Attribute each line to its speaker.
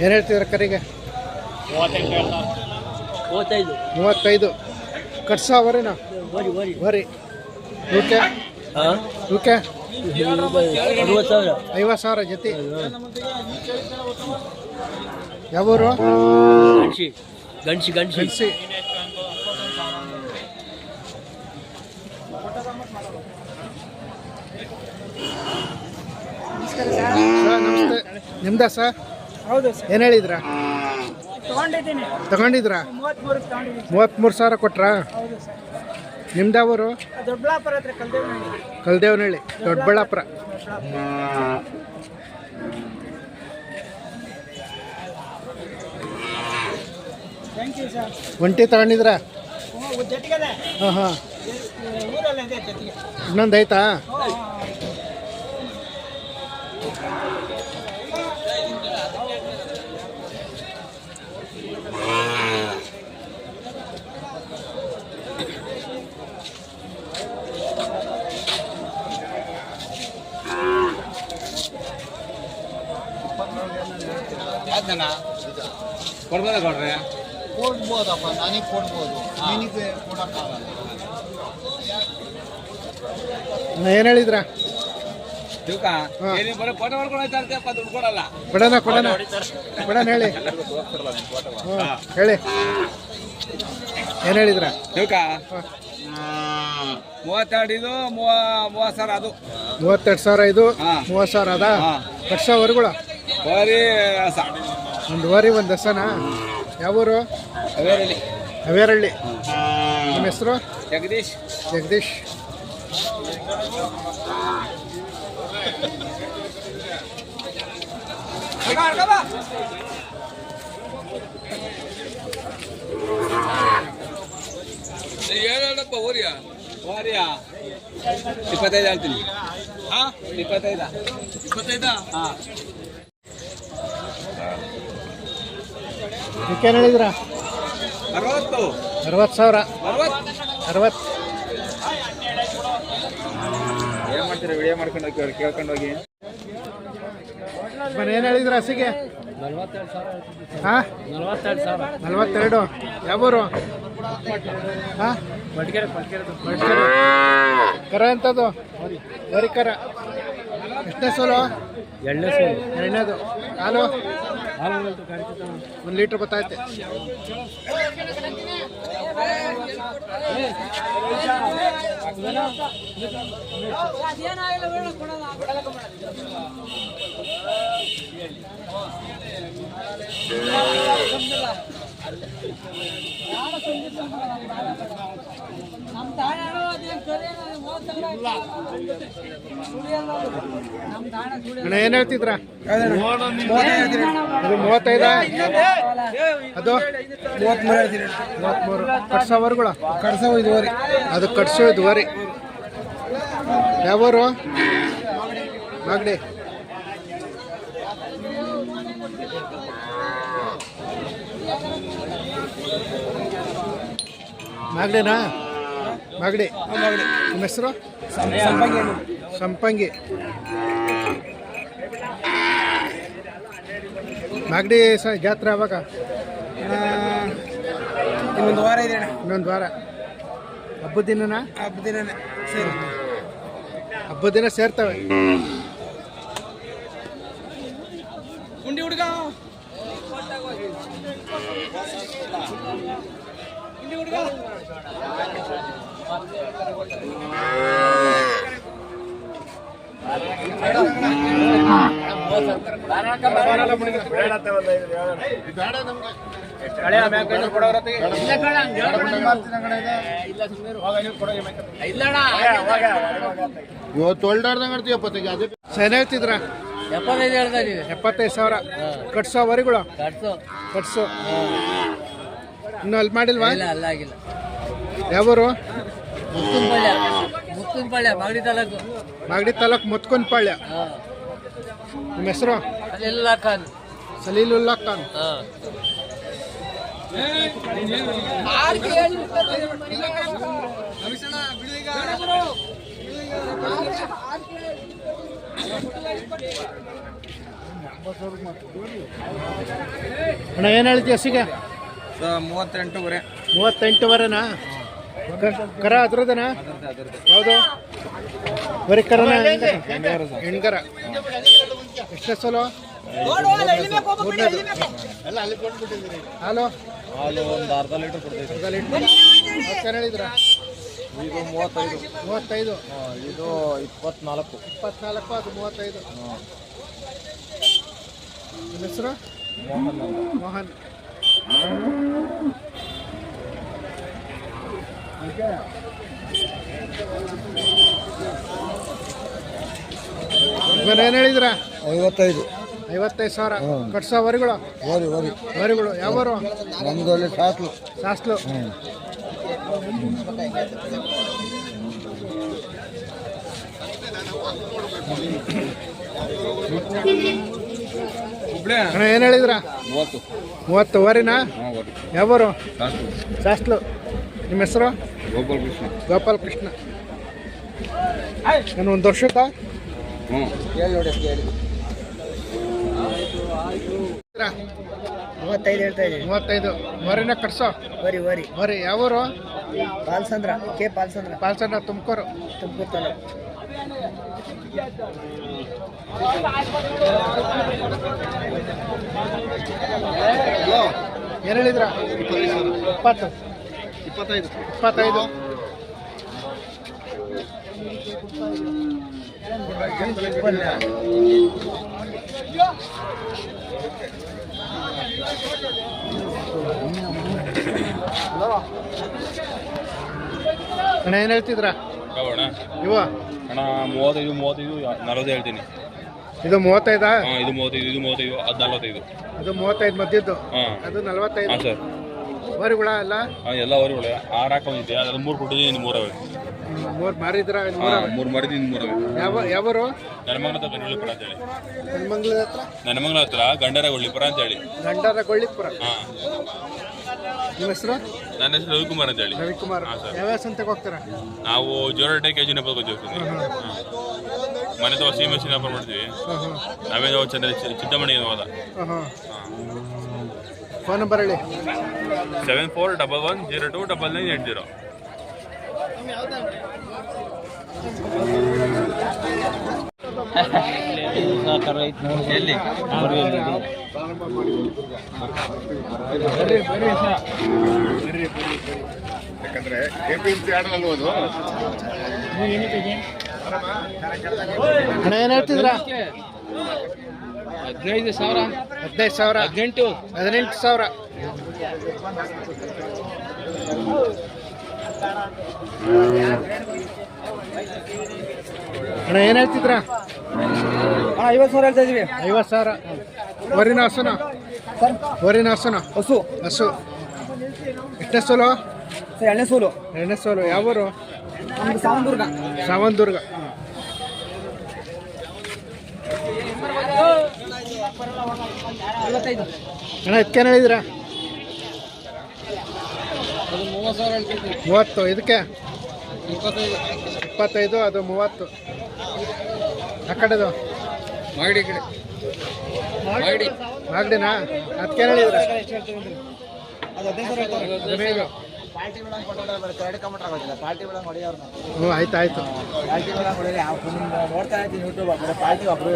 Speaker 1: ಏನು ಹೇಳ್ತಿದ್ರ ಕರಿಗೆ
Speaker 2: ಮೂವತ್ತೈದು.
Speaker 1: ಮೂವತ್ತೈದು. ಕಟ್ಸ ಅವರೇನಾ
Speaker 2: ಬರಿ ಓಕೆ ಸಾವಿರ.
Speaker 1: ಐವತ್ತು ಸಾವಿರ ಜೊತೆ. ಯಾವೂರು?
Speaker 2: ಗಂಟಸಿ
Speaker 1: ಗಂಡಸಿ ಸರ್. ನಮಸ್ತೆ. ನಿಮ್ದ ಸರ್?
Speaker 3: ಹೌದು ಸರ್.
Speaker 1: ಏನು ಹೇಳಿದ್ರ?
Speaker 3: ತಗೊಂಡಿದ್ದೀನಿ.
Speaker 1: ತಗೊಂಡಿದ್ರ? ಮೂವತ್ತ್ಮೂರು ಸಾವಿರ ಕೊಟ್ರಾ?
Speaker 3: ಹೌದು ಸರ್.
Speaker 1: ನಿಮ್ದಾವರು ಕಲ್ದೇವನಹಳ್ಳಿ. ದೊಡ್ಡಬಳ್ಳಾಪುರ. ಒಂಟಿ ತಗೊಂಡಿದ್ರ? ಹಾಂ ಹಾಂ.
Speaker 3: ಊರಲ್ಲಿ ಇದೆ ಜೊತೆಗೆ.
Speaker 1: ಇನ್ನೊಂದು ಐತಾ
Speaker 3: ಕೊಡ್ಬೋದಾ
Speaker 4: ಕೊಡ್ಬೋದ ಕೊಡ್ರಿ
Speaker 5: ಕೊಡ್ಬೋದಪ್ಪ ನನಗೆ ಕೊಡ್ಬೋದು. ನಿನಗೆ ಕೊಡೋಕ್ಕಾಗಲ್ಲ.
Speaker 1: ಏನು ಹೇಳಿದ್ರ.
Speaker 4: ಏನಿ ಬರೀ ಫೋಟೋ ಹೊಡ್ಕೊಂಡು ಹೋಯ್ತಾ ಇರ್ತೀಯಪ್ಪ, ದುಡ್ಡು ಕೊಡಲ್ಲ.
Speaker 1: ಕೊಡೋಣ ಕೊಡೋಣ. ಕೊಡೋಣ ಹೇಳಿ. ಹ್ಞೂ ಹೇಳಿ. ಏನು ಹೇಳಿದ್ರ?
Speaker 4: ಮೂವತ್ತೆರಡು ಇದು ಮೂವತ್ತು ಸಾವಿರ ಅದು.
Speaker 1: ಮೂವತ್ತೆರಡು ಸಾವಿರ ಇದು
Speaker 4: ಹಾ.
Speaker 1: ಮೂವತ್ತು ಸಾವಿರ ಅದ? ಲಕ್ಷ
Speaker 4: ಬರೀ ಸ-
Speaker 1: ಒಂದು ವರಿ ಒಂದು ದಸನ? ಯಾವೂರು?
Speaker 4: ಅವೇರಳ್ಳಿ
Speaker 1: ಹವೇರಳ್ಳಿ ನಿಮ್ಮ ಹೆಸರು?
Speaker 4: ಜಗದೀಶ್.
Speaker 1: ಜಗದೀಶ್.
Speaker 4: ಹೇಳಪ್ಪ ಓರಿಯಾ? ಓರಿಯಾ? ಇಪ್ಪತ್ತೈದು ಹೇಳ್ತೀನಿ. ಹಾ? ಇಪ್ಪತ್ತೈದ? ಇಪ್ಪತ್ತೈದ? ಹಾ.
Speaker 1: ಏನು ಹೇಳಿದ್ರ?
Speaker 4: ಅರವತ್ತು.
Speaker 1: ಅರವತ್ತು ಸಾವಿರ.
Speaker 4: ಅರವತ್ತು. ಏನು ಮಾಡ್ತೀರಾ? ವಿಡಿಯೋ ಮಾಡ್ಕೊಂಡು ಹೋಗಿ ಅವ್ರು ಕೇಳ್ಕೊಂಡು ಹೋಗಿ.
Speaker 1: ಬನ್ನಿ ಏನು ಹೇಳಿದ್ರ ಹಸಿಗೆ? ಹಾಂ?
Speaker 2: ನಲ್ವತ್ತೆರಡು.
Speaker 1: ಯಾವೂರು ಹಾಂ? ಕರ ಎಂಥದ್ದು ಬರೀ ಕರ. ಎಷ್ಟನೇ ಸೋಲು?
Speaker 2: ಎಣ್ಣೆ ಸೋಲು.
Speaker 1: ಎರಡನೇದು. ಹಾಲು? ಒಂದು ಲೀಟ್ರ್ ಗೊತ್ತೈತೆ ಅಣ್ಣ, ಏನ್ ಹೇಳ್ತಿದ್ರ? ಮೂವತ್ತೈದ? ಅದು? ಮೂವತ್ಮೂರು. ಕಟ್ಸೋವರೆಗಳು ಕಟ್ಸೋ ಇದುವರಿ ಅದು ಕಟ್ಸೋ ಇದುವರಿ. ಯಾವರು ಮಾಗಡಿ. ಮಾಗಡಿನಾ? ಮಾಗಡಿ. ನಿಮ್ಮ ಹೆಸರು? ಸಂಪಂಗಿ. ಮಾಗಡಿ ಸ ಜಾತ್ರೆ ಯಾವಾಗ?
Speaker 3: ಇನ್ನೊಂದು ವಾರ ಇದೆ
Speaker 1: ಇನ್ನೊಂದು ವಾರ. ಹಬ್ಬದ ದಿನನಾ?
Speaker 3: ಹಬ್ಬದ ದಿನನೇ ಸರಿ
Speaker 1: ಹಬ್ಬದ ದಿನ ಸೇರ್ತವೆ.
Speaker 3: ಉಂಡಿ ಹುಡುಗ.
Speaker 5: ಇವತ್ತು ಹೊಲ್ದಾಡ್ದಂಗೆ ಆಡ್ತೀವಪ್ಪ ತೆಗಿ. ಅದೇ
Speaker 1: ಸೈನ್ ಹೇಳ್ತಿದ್ರ
Speaker 2: ಎಪ್ಪತ್ತೈದು ಹೇಳ್ತಾ ಇದೀವಿ
Speaker 1: ಎಪ್ಪತ್ತೈದು ಸಾವಿರ. ಕಟ್ಸೋ ವರಿಗಳು?
Speaker 2: ಕಟ್ಸು.
Speaker 1: ಕಟ್ಸು ಇನ್ನು ಅಲ್ಲಿ ಮಾಡಿಲ್ವಾ?
Speaker 2: ಇಲ್ಲ ಅಲ್ಲ ಆಗಿಲ್ಲ
Speaker 1: ಯಾವೂರು?
Speaker 2: ಮಾಗಡಿ ತಾಲೂಕು.
Speaker 1: ಮಾಗಡಿ ತಾಲೂಕು ಮುತ್ಕೊಂಡ್ ಪಾಳ್ಯ
Speaker 2: ಹಾಂ.
Speaker 1: ನಿಮ್ಮ ಹೆಸರು?
Speaker 2: ಅಲ್ಲೆಲ್ಲ ಖಾನ್.
Speaker 1: ಸಲೀಲುಲ್ಲಾ ಖಾನ್. ಅಣ್ಣ ಏನು ಹೇಳ್ತೀಯ ಸಿಗ
Speaker 4: ಮೂವತ್ತೆಂಟುವರೆ
Speaker 1: ಮೂವತ್ತೆಂಟುವರೆನಾ ಕರ ಅದ್ರದನಾ ಯಾವುದು? ಬರೀ ಕರನ ಹೆಣ್ಕರ ಎಷ್ಟೇ ಸಲ? ಹಾಲು?
Speaker 4: ಹಾಲು ಒಂದು ಅರ್ಧ ಲೀಟರ್ ಕೊಡ್ತೀವಿ
Speaker 1: ಅರ್ಧ ಹೇಳಿದ್ರ?
Speaker 4: ಇದು ಮೂವತ್ತೈದು.
Speaker 1: ಮೂವತ್ತೈದು
Speaker 4: ಇದು ಇಪ್ಪತ್ನಾಲ್ಕು
Speaker 1: ಇಪ್ಪತ್ನಾಲ್ಕು ಅದು ಮೂವತ್ತೈದು. ನಿಮ್ಮ ಹೆಸರು?
Speaker 4: ಮೋಹನ್
Speaker 1: ಮೋಹನ್. ಏನು ಹೇಳಿದ್ರ?
Speaker 5: ಐವತ್ತೈದು.
Speaker 1: ಐವತ್ತೈದು ಸಾವಿರ. ಕಟ್ಸೋ ವರಿಗಳು?
Speaker 5: ವರಿ ವರಿ.
Speaker 1: ವರಿಗಳು. ಯಾವರು
Speaker 5: ನಮ್ದು ಅಲ್ಲಿ ಸಾಸ್ಲು.
Speaker 1: ಸಾಸ್ಲು.
Speaker 4: ಹುಬ್ಳಿ
Speaker 1: ಅಣ್ಣ ಏನು ಹೇಳಿದ್ರ?
Speaker 4: ಮೂವತ್ತು.
Speaker 1: ಮೂವತ್ತು. ವರಿನಾ? ಯಾವರು ಸಾಸ್ಲು. ನಿಮ್ಮ ಹೆಸರು?
Speaker 4: ಗೋಪಾಲ್ ಕೃಷ್ಣ
Speaker 1: ಗೋಪಾಲ್ ಕೃಷ್ಣ ನಾನು ಒಂದು ವರ್ಷಕ್ಕ
Speaker 4: ಹ್ಞೂ.
Speaker 2: ಮೂವತ್ತೈದು ಹೇಳ್ತಾ ಇದ್ದೀನಿ.
Speaker 1: ಮೂವತ್ತೈದು. ವರಿನ ಕಟ್ಸೋ?
Speaker 2: ವರಿ ವರಿ
Speaker 1: ಮರಿ ಯಾವರು?
Speaker 2: ಪಾಲ್ಸಂದ್ರ ಕೆ ಪಾಲ್ಸಂದ್ರ
Speaker 1: ಪಾಲ್ಸಣ್ಣ ತುಮಕೂರು.
Speaker 2: ತುಮಕೂರು ತಾಲೂಕು.
Speaker 1: ಏನು ಹೇಳಿದ್ರ? ಇಪ್ಪತ್ತು.
Speaker 5: ಇಪ್ಪತ್ತೈದು.
Speaker 1: ಇಪ್ಪತ್ತೈದು. ಅಣ್ಣ ಏನು ಹೇಳ್ತಿದ್ರ
Speaker 6: ಕವಣ
Speaker 1: ಇವ?
Speaker 6: ಅಣ್ಣ ಮೂವತ್ತೈದು ಮೂವತ್ತೈದು ನಲವತ್ತು ಹೇಳ್ತೀನಿ.
Speaker 1: ಇದು ಮೂವತ್ತೈದಾ?
Speaker 6: ಇದು ಮೂವತ್ತೈದು ಇದು ಮೂವತ್ತೈದು ಅದು ನಲವತ್ತೈದು.
Speaker 1: ಅದು ಮೂವತ್ತೈದು ಮಧ್ಯದ್ದು?
Speaker 6: ಹಾಂ.
Speaker 1: ಅದು ನಲವತ್ತೈದು?
Speaker 6: ಹಾಂ ಸರ್.
Speaker 1: ವರಿಗಳ ಅಲ್ಲ
Speaker 6: ಹಾಂ ಎಲ್ಲ ಅವರುಗಳು ಆರು ಹಾಕೊಂಡಿದ್ದೆ ಅದು ಮೂರು ಕೊಟ್ಟಿದ್ದೀನಿ ಇನ್ನು ಮೂರವೆ.
Speaker 1: ಮೂರು ಮಾರಿದ್ರ
Speaker 6: ಹಾಂ ಮೂರು ಇನ್ನು ಮೂರವೆ.
Speaker 1: ಯಾವ ಯಾವರು?
Speaker 6: ನನ್ನ ಮಗನ ಹತ್ರ ಗಂಡಳಿಪುರ ಅಂತೇಳಿ
Speaker 1: ಹನುಮಂಗ್ಲದ ಹತ್ರ?
Speaker 6: ನನ್ನ ಮಗನ ಹತ್ರ ಗಂಡರ ಗೊಳ್ಳಿಪುರ ಅಂತೇಳಿ
Speaker 1: ಗಂಡರ
Speaker 6: ಹಾಂ.
Speaker 1: ನಿಮ್ಮ ಹೆಸರು?
Speaker 6: ನನ್ನ ಹೆಸರು ರವಿಕುಮಾರ್ ಅಂತೇಳಿ
Speaker 1: ರವಿಕುಮಾರ್. ಸಂತೆಗೆ ಹೋಗ್ತೀರಾ?
Speaker 6: ನಾವು ಜೋರಟ್ಟೆ ಕೆ ಜಿ ನಪ್ಪ ಮನೆ ಮನೆ ತವ ಸೀಮೆ ವ್ಯಾಪಾರ ಮಾಡ್ತೀವಿ. ನಾವೇ ನಾವು ಚೆನ್ನ ಚಿಂತಾಮಣಿಗೆ ಹೋದ.
Speaker 1: ಹಾಂ ಹಾಂ
Speaker 6: ಹಾಂ.
Speaker 1: ಫೋನ್ ನಂಬರ್ ಹೇಳಿ.
Speaker 6: Seven four double one zero two double nine eight zero.
Speaker 4: ಎಲ್ಲಿ?
Speaker 5: ಯಾಕಂದ್ರೆ ಎ ಪಿ ಎಂ ಸಿ
Speaker 1: ಅಣ್ಣ ಏನು ಹೇಳ್ತಿದ್ರ?
Speaker 2: ಹದಿನೈದು ಸಾವಿರ.
Speaker 1: ಹದಿನೈದು ಸಾವಿರ.
Speaker 2: ಹದಿನೆಂಟು.
Speaker 1: ಹದಿನೆಂಟು ಸಾವಿರ. ಅಣ್ಣ ಏನು ಹೇಳ್ತಿದ್ರ?
Speaker 2: ಐವತ್ ಸಾವಿರ ಹೇಳ್ತಾ ಇದೀವಿ.
Speaker 1: ಐವತ್ತು ಸಾವಿರ. ಹೊರಿನ ಹಸುನ? ಹೊರಿನ ಹಸುನ?
Speaker 2: ಹಸು.
Speaker 1: ಹಸು. ಎಷ್ಟನೇ ಸೋಲು?
Speaker 2: ಸರ್ ಎಣ್ಣೆ ಸೋಲು.
Speaker 1: ಎಣ್ಣೆ ಸೋಲು. ಯಾವೂರು
Speaker 2: ನಮ್ದು ಸಾವಂದುರ್ಗ
Speaker 1: ಅಣ್ಣ ಇದಕ್ಕೇನು ಹೇಳಿದಿರ
Speaker 2: ಅದು ಮೂವತ್ತು
Speaker 1: ಇದಕ್ಕೆ?
Speaker 2: ಇಪ್ಪತ್ತೈದು
Speaker 1: ಇಪ್ಪತ್ತೈದು ಅದು ಮೂವತ್ತು. ಆ ಕಡೆದು?
Speaker 2: ಮಾಗಡಿ ಕಡೆ. ಮಾಗಡಿ.
Speaker 1: ಮಾಗಡಿನಾ? ಅದಕ್ಕೆ ಹೇಳಿದಿರ? ಹ್ಞೂ ಆಯ್ತು ಆಯ್ತು.
Speaker 3: ನೋಡ್ತಾ ಇರ್ತೀನಿ ಯೂಟ್ಯೂಬ್ ಪಾರ್ಟಿ ಒಬ್ಬರು